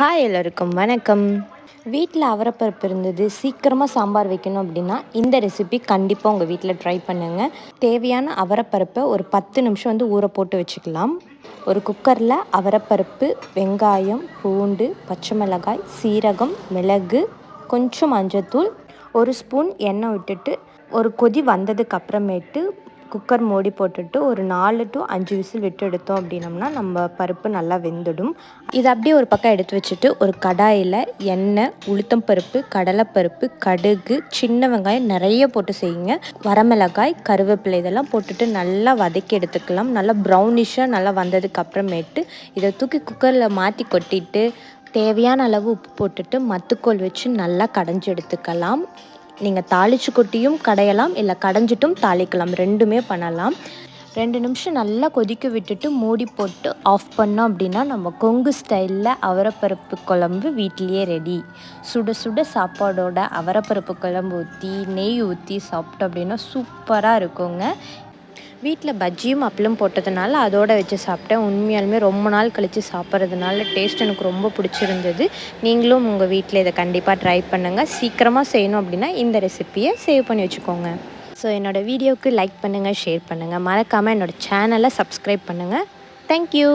Hi எல்லோருக்கும் வணக்கம். வீட்டில் அவரைப்பருப்பு இருந்தது சீக்கிரமாக சாம்பார் வைக்கணும் அப்படின்னா இந்த ரெசிபி கண்டிப்பாக உங்கள் வீட்டில் ட்ரை பண்ணுங்கள் தேவையான அவரைப்பருப்பை ஒரு பத்து நிமிஷம் வந்து ஊற போட்டு வச்சுக்கலாம். ஒரு குக்கரில் அவரைப்பருப்பு வெங்காயம் பூண்டு பச்சை மிளகாய் சீரகம் மிளகு கொஞ்சம் மஞ்சத்தூள் ஒரு ஸ்பூன் எண்ணெய் விட்டுட்டு ஒரு கொதி வந்ததுக்கு அப்புறமேட்டு குக்கர் மூடி போட்டுட்டு ஒரு நாலு டு அஞ்சு விசில் விட்டு எடுத்தோம் அப்படின்னம்னா நம்ம பருப்பு நல்லா வெந்துடும். இதை அப்படியே ஒரு பக்கம் எடுத்து வச்சுட்டு ஒரு கடாயில் எண்ணெய் உளுத்தம் பருப்பு கடலைப்பருப்பு கடுகு சின்ன வெங்காயம் நிறைய போட்டு செய்யுங்க. வரமிளகாய் கருவேப்பிலை இதெல்லாம் போட்டுட்டு நல்லா வதக்கி எடுத்துக்கலாம். நல்லா ப்ரௌனிஷாக நல்லா வந்ததுக்கு அப்புறமேட்டு இதை தூக்கி குக்கரில் மாற்றி கொட்டிட்டு தேவையான அளவு உப்பு போட்டுட்டு மத்துக்கோல் வச்சு நல்லா கடைஞ்சி எடுத்துக்கலாம். நீங்கள் தாளிச்சு கொட்டியும் கடையலாம் இல்லை கடைஞ்சிட்டும் தாளிக்கலாம். ரெண்டுமே பண்ணலாம். ரெண்டு நிமிஷம் நல்லா கொதிக்க விட்டுட்டு மூடி போட்டு ஆஃப் பண்ணோம் அப்படின்னா நம்ம கொங்கு ஸ்டைலில் அவரப்பருப்பு குழம்பு வீட்லேயே ரெடி சுட சுட சாப்பாடோட அவரப்பருப்பு குழம்பு ஊற்றி நெய் ஊற்றி சாப்பிட்டோம் அப்படின்னா சூப்பராக இருக்குங்க. வீட்டில் பஜ்ஜியும் அப்பளம் போட்டதுனால அதோடு வச்சு சாப்பிட்டேன். உண்மையாலுமே ரொம்ப நாள் கழித்து சாப்பிட்றதுனால டேஸ்ட் எனக்கு ரொம்ப பிடிச்சிருந்தது. நீங்களும் உங்கள் வீட்டில் இதை கண்டிப்பாக ட்ரை பண்ணுங்கள் சீக்கிரமாக செய்யணும் அப்படின்னா இந்த ரெசிப்பியை சேவ் பண்ணி வச்சுக்கோங்க. ஸோ என்னோடய வீடியோவுக்கு லைக் பண்ணுங்கள் ஷேர் பண்ணுங்கள் மறக்காமல் என்னோடய சேனலை சப்ஸ்கிரைப் பண்ணுங்கள் தேங்க்யூ